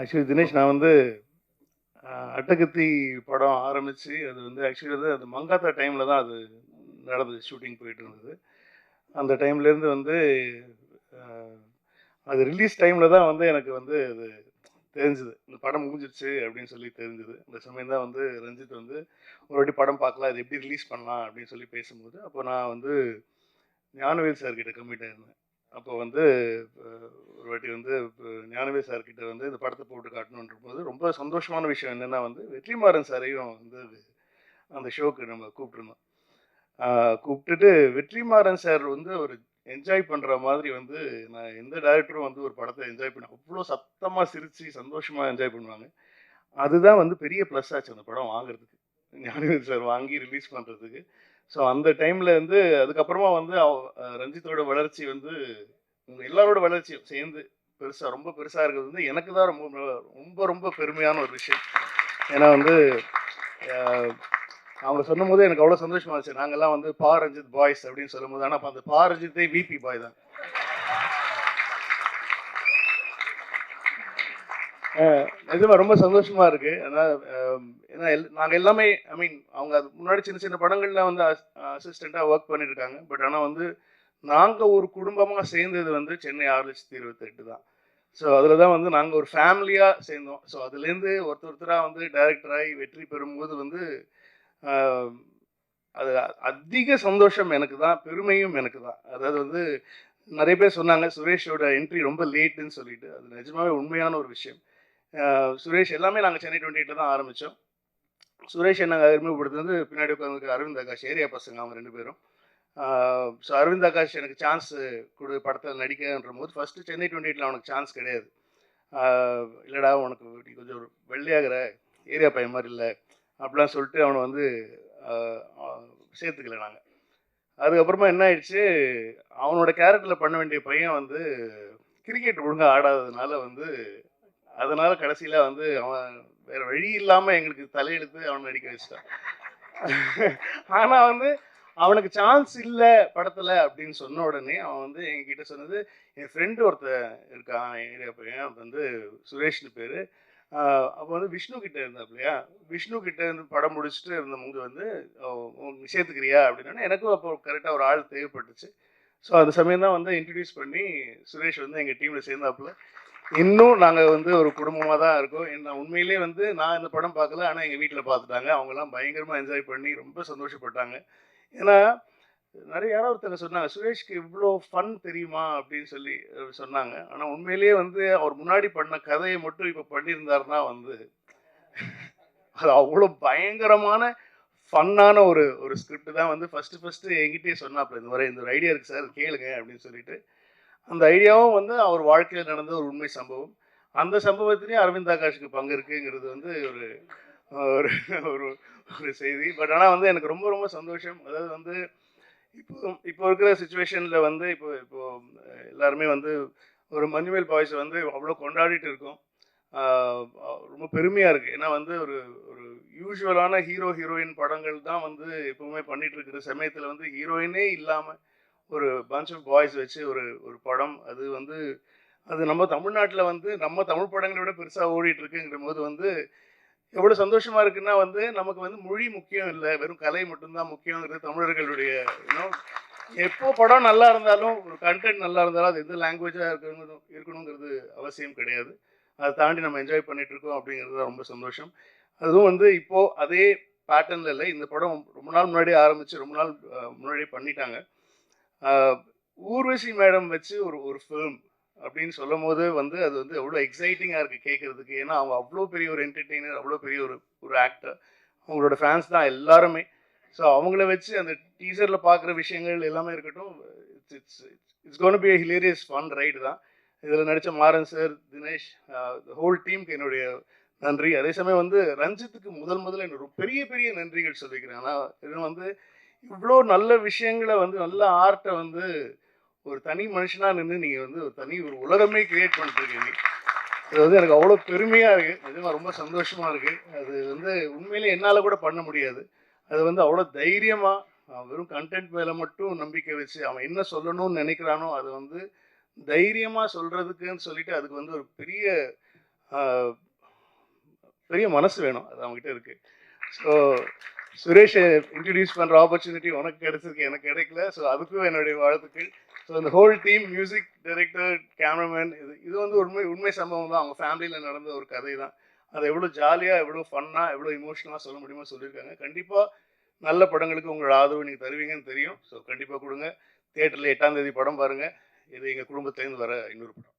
Actually Dinesh நான் வந்து அட்டகத்தி படம் ஆரம்பித்து அது வந்து ஆக்சுவலி வந்து அது மங்காத்தா டைமில் தான் அது நடந்தது ஷூட்டிங் போயிட்டு இருந்தது. அந்த டைம்லேருந்து வந்து அது ரிலீஸ் டைமில் தான் வந்து எனக்கு வந்து அது தெரிஞ்சுது. இந்த படம் முடிஞ்சிருச்சு அப்படின்னு சொல்லி தெரிஞ்சுது. அந்த சமயம் தான் வந்து ரஞ்சித் வந்து ஒரு வாட்டி படம் பார்க்கலாம் இது எப்படி ரிலீஸ் பண்ணலாம் அப்படின்னு சொல்லி பேசும்போது அப்போ நான் வந்து ஞானவேல் சார் கம்மிட்டாக இருந்தேன் அப்போ வந்து ஒரு வாட்டி வந்து ஞானவே சார்கிட்ட சார் வந்து இந்த படத்தை போட்டு காட்டணுன்ற போது ரொம்ப சந்தோஷமான விஷயம் என்னென்னா வந்து வெற்றிமாறன் சாரையும் வந்து அந்த ஷோக்கு நம்ம கூப்பிட்டுருந்தோம். கூப்பிட்டுட்டு வெற்றிமாறன் சார் வந்து ஒரு என்ஜாய் பண்ணுற மாதிரி வந்து நான் எந்த டேரக்டரும் வந்து ஒரு படத்தை என்ஜாய் பண்ண அவ்வளோ சத்தமாக சிரித்து சந்தோஷமாக என்ஜாய் பண்ணுவாங்க. அதுதான் வந்து பெரிய ப்ளஸ் ஆச்சு அந்த படம் வாங்குறதுக்கு. ஞானவேல் சார் வாங்கி ரிலீஸ் பண்ணுறதுக்கு ஸோ அந்த டைமில் வந்து அதுக்கப்புறமா வந்து அவ- ரஞ்சித்தோட வளர்ச்சி வந்து எல்லாரோட வளர்ச்சியும் சேர்ந்து பெருசாக ரொம்ப பெருசாக இருக்கிறது வந்து எனக்கு தான் ரொம்ப ரொம்ப ரொம்ப பெருமையான ஒரு விஷயம். ஏன்னா வந்து அவங்க சொல்லும் போது எனக்கு அவ்வளோ சந்தோஷமா இருந்துச்சு. நாங்கள்லாம் வந்து பா ரஞ்சித் பாய்ஸ் அப்படின்னு சொல்லும் போது ஆனால் அப்போ அந்த பா ரஞ்சித்தே விபி பாய் தான். அஹ், நிஜமா ரொம்ப சந்தோஷமா இருக்கு. ஏன்னா அஹ், ஏன்னா எல்- நாங்கள் எல்லாமே ஐ மீன் அவங்க அது முன்னாடி சின்ன சின்ன படங்களில் வந்து அசிஸ்டண்ட்டாக ஒர்க் பண்ணியிருக்காங்க பட் ஆனால் வந்து நாங்கள் ஒரு குடும்பமாக சேர்ந்தது வந்து சென்னை ஆறு லட்சத்தி இருபத்தெட்டு தான். ஸோ அதில் தான் வந்து நாங்கள் ஒரு ஃபேமிலியாக சேர்ந்தோம். ஸோ அதுலேருந்து ஒருத்தர் ஒருத்தராக வந்து டைரக்டராகி வெற்றி பெறும்போது வந்து அது அதிக சந்தோஷம் எனக்கு தான் பெருமையும் எனக்கு தான். அதாவது வந்து நிறைய பேர் சொன்னாங்க சுரேஷோட என்ட்ரி ரொம்ப லேட்டுன்னு சொல்லிட்டு. அது நிஜமாவே உண்மையான ஒரு விஷயம். சுரேஷ் எல்லாமே நாங்கள் சென்னை டுவெண்ட்டி எயிட்டில் தான் ஆரம்பித்தோம் சுரேஷ் நாங்கள் அறிமுகப்படுத்துறது பின்னாடி உட்காந்துருக்கு அரவிந்த் ஆகாஷ் ஏரியா பசங்க அவங்க ரெண்டு பேரும். ஸோ அரவிந்த் ஆகாஷ் எனக்கு சான்ஸ் கொடு படத்தில் நடிக்கன்ற போது ஃபஸ்ட்டு சென்னை டுவெண்ட்டி எயிட்டில் அவனுக்கு சான்ஸ் கிடையாது. இல்லைடா உனக்கு நீ கொஞ்சம் ஒரு வெள்ளையாகிற ஏரியா பையன் மாதிரி இல்லை அப்படிலாம் சொல்லிட்டு அவனை வந்து சேர்த்துக்கல நாங்கள் அதுக்கப்புறமா என்ன ஆயிடுச்சு அவனோட கேரக்டரில் பண்ண வேண்டிய பையன் வந்து கிரிக்கெட் ஒழுங்காக ஆடாததுனால வந்து அதனால கடைசியில் வந்து அவன் வேற வழி இல்லாமல் எங்களுக்கு தலையெழுத்து அவனை நடிக்க வச்சிட்டான். ஆனால் வந்து அவனுக்கு சான்ஸ் இல்லை படத்தில் அப்படின்னு சொன்ன உடனே அவன் வந்து என்கிட்ட சொன்னது என் ஃப்ரெண்டு ஒருத்தன் இருக்கான் ஏரியா பையன் வந்து சுரேஷ்னு பேர். அப்போ வந்து விஷ்ணு கிட்ட இருந்தாப்லையா? விஷ்ணு கிட்ட இருந்து படம் முடிச்சுட்டு இருந்தவங்க வந்து அவ- சேர்த்துக்கிறியா அப்படின்னா எனக்கும் அப்போ கரெக்டாக ஒரு ஆள் தேவைப்பட்டுச்சு. ஸோ அந்த சமயம் தான் வந்து இன்ட்ரடியூஸ் பண்ணி சுரேஷ் வந்து எங்கள் டீமில் சேர்ந்தாப்புல. இன்னும் நாங்கள் வந்து ஒரு குடும்பமாக தான் இருக்கோம். என்ன உண்மையிலே வந்து நான் இந்த படம் பார்க்கல. ஆனால் எங்கள் வீட்டில் பார்த்துட்டாங்க. அவங்கெல்லாம் பயங்கரமாக என்ஜாய் பண்ணி ரொம்ப சந்தோஷப்பட்டாங்க. ஏன்னா நிறைய யாரோ ஒருத்தங்க சொன்னாங்க சுரேஷ்க்கு இவ்வளோ ஃபன் தெரியுமா? அப்படின்னு சொல்லி சொன்னாங்க. ஆனால் உண்மையிலேயே வந்து அவர் முன்னாடி பண்ண கதையை மட்டும் இப்போ பண்ணியிருந்தாருன்னா வந்து அது அவ்வளோ பயங்கரமான ஃபன்னான ஒரு ஒரு ஸ்கிரிப்ட் தான் வந்து ஃபஸ்ட்டு ஃபஸ்ட்டு என்கிட்டயே சொன்னாப்புல இந்த மாதிரி இந்த ஒரு ஐடியா இருக்குது சார் கேளுங்க அப்படின்னு சொல்லிட்டு. அந்த ஐடியாவும் வந்து அவர் வாழ்க்கையில் நடந்த ஒரு உண்மை சம்பவம். அந்த சம்பவத்திலையும் அரவிந்த் ஆகாஷுக்கு பங்கு இருக்குங்கிறது வந்து ஒரு ஒரு ஒரு ஒரு செய்தி. பட் ஆனால் வந்து எனக்கு ரொம்ப ரொம்ப சந்தோஷம். அதாவது வந்து இப்போ இப்போ இருக்கிற சுச்சுவேஷனில் வந்து இப்போ இப்போ எல்லாருமே வந்து ஒரு மஞ்சுமேல் பாய்ஸ் வந்து அவ்வளோ கொண்டாடிட்டு இருக்கோம். ரொம்ப பெருமையாக இருக்குது ஏன்னா வந்து ஒரு ஒரு யூஸ்வலான ஹீரோ ஹீரோயின் படங்கள் தான் வந்து எப்பவுமே பண்ணிகிட்டு இருக்கிற சமயத்தில் வந்து ஹீரோயினே இல்லாமல் ஒரு பஞ்ச் ஆஃப் பாய்ஸ் வச்சு ஒரு ஒரு படம். அது வந்து அது நம்ம தமிழ்நாட்டில் வந்து நம்ம தமிழ் படங்களை விட பெருசாக ஓடிட்டுருக்குங்கிற போது வந்து எவ்வளோ சந்தோஷமாக இருக்குன்னா வந்து நமக்கு வந்து மொழி முக்கியம் இல்லை. வெறும் கலை மட்டும்தான் முக்கியங்கிறது தமிழர்களுடைய இன்னும் எப்போ படம் நல்லா இருந்தாலும் ஒரு கண்டென்ட் நல்லா இருந்தாலும் அது எந்த லாங்குவேஜாக இருக்கணும் இருக்கணுங்கிறது அவசியம் கிடையாது. அதை தாண்டி நம்ம என்ஜாய் பண்ணிட்டு இருக்கோம் அப்படிங்கிறது தான் ரொம்ப சந்தோஷம். அதுவும் வந்து இப்போது அதே பேட்டர்னில் இல்லை. இந்த படம் ரொம்ப நாள் முன்னாடியே ஆரம்பித்து ரொம்ப நாள் முன்னாடியே பண்ணிட்டாங்க. ஊர்வசி மேடம் வச்சு ஒரு ஒரு ஃபிலிம் அப்படின்னு சொல்லும் போது வந்து அது வந்து அவ்வளோ எக்ஸைட்டிங்காக இருக்குது கேட்குறதுக்கு ஏன்னா அவங்க அவ்வளோ பெரிய ஒரு என்டர்டெய்னர் அவ்வளோ பெரிய ஒரு ஒரு ஆக்டர் அவங்களோட ஃபேன்ஸ் தான் எல்லாருமே. ஸோ அவங்கள வச்சு அந்த டீசரில் பார்க்குற விஷயங்கள் எல்லாமே இருக்கட்டும் it's it's it's gonna be hilarious fun ride தான். இதில் நடித்த மாறன் சார் தினேஷ் ஹோல் டீமுக்கு என்னுடைய நன்றி. அதே சமயம் வந்து ரஞ்சித்துக்கு முதல் முதல்ல என்னோட பெரிய பெரிய நன்றிகள் சொல்லிக்கிறேன். ஆனால் இது வந்து இவ்வளோ நல்ல விஷயங்களை வந்து நல்ல ஆர்ட்டை வந்து ஒரு தனி மனுஷனாக நின்று நீங்கள் வந்து ஒரு தனி ஒரு உலகமே கிரியேட் பண்ணிட்டுருக்கீங்க இது வந்து எனக்கு அவ்வளோ பெருமையாக இருக்குது நிஜமாக ரொம்ப சந்தோஷமாக இருக்குது அது வந்து உண்மையிலே என்னால் கூட பண்ண முடியாது. அது வந்து அவ்வளோ தைரியமாக வெறும் கண்டென்ட் மேலே மட்டும் நம்பிக்கை வச்சு அவன் என்ன சொல்லணும்னு நினைக்கிறானோ அது வந்து தைரியமாக சொல்கிறதுக்குன்னு சொல்லிட்டு அதுக்கு வந்து ஒரு பெரிய பெரிய மனசு வேணும். அது அவங்ககிட்ட இருக்குது ஸோ சுரேஷை இன்ட்ரடியூஸ் பண்ணுற ஆப்பர்ச்சுனிட்டி உனக்கு கிடைச்சிருக்கு எனக்கு கிடைக்கல. ஸோ அதுக்கும் என்னுடைய வாழ்த்துக்கள். ஸோ இந்த whole team music director cameraman இது இது வந்து உண்மை உண்மை சம்பவம் தான். அவங்க ஃபேமிலியில் நடந்த ஒரு கதை தான் அதை எவ்வளோ ஜாலியாக எவ்வளோ ஃபன்னாக எவ்வளோ இமோஷனலாக சொல்ல முடியுமோ சொல்லியிருக்காங்க. கண்டிப்பாக நல்ல படங்களுக்கு உங்களோட ஆதரவு நீங்கள் தருவீங்கன்னு தெரியும். ஸோ கண்டிப்பாக கொடுங்க. தேட்டரில் எட்டாம் தேதி படம் பாருங்கள் இது எங்கள் குடும்பத்துலேருந்து வர இன்னொரு படம்.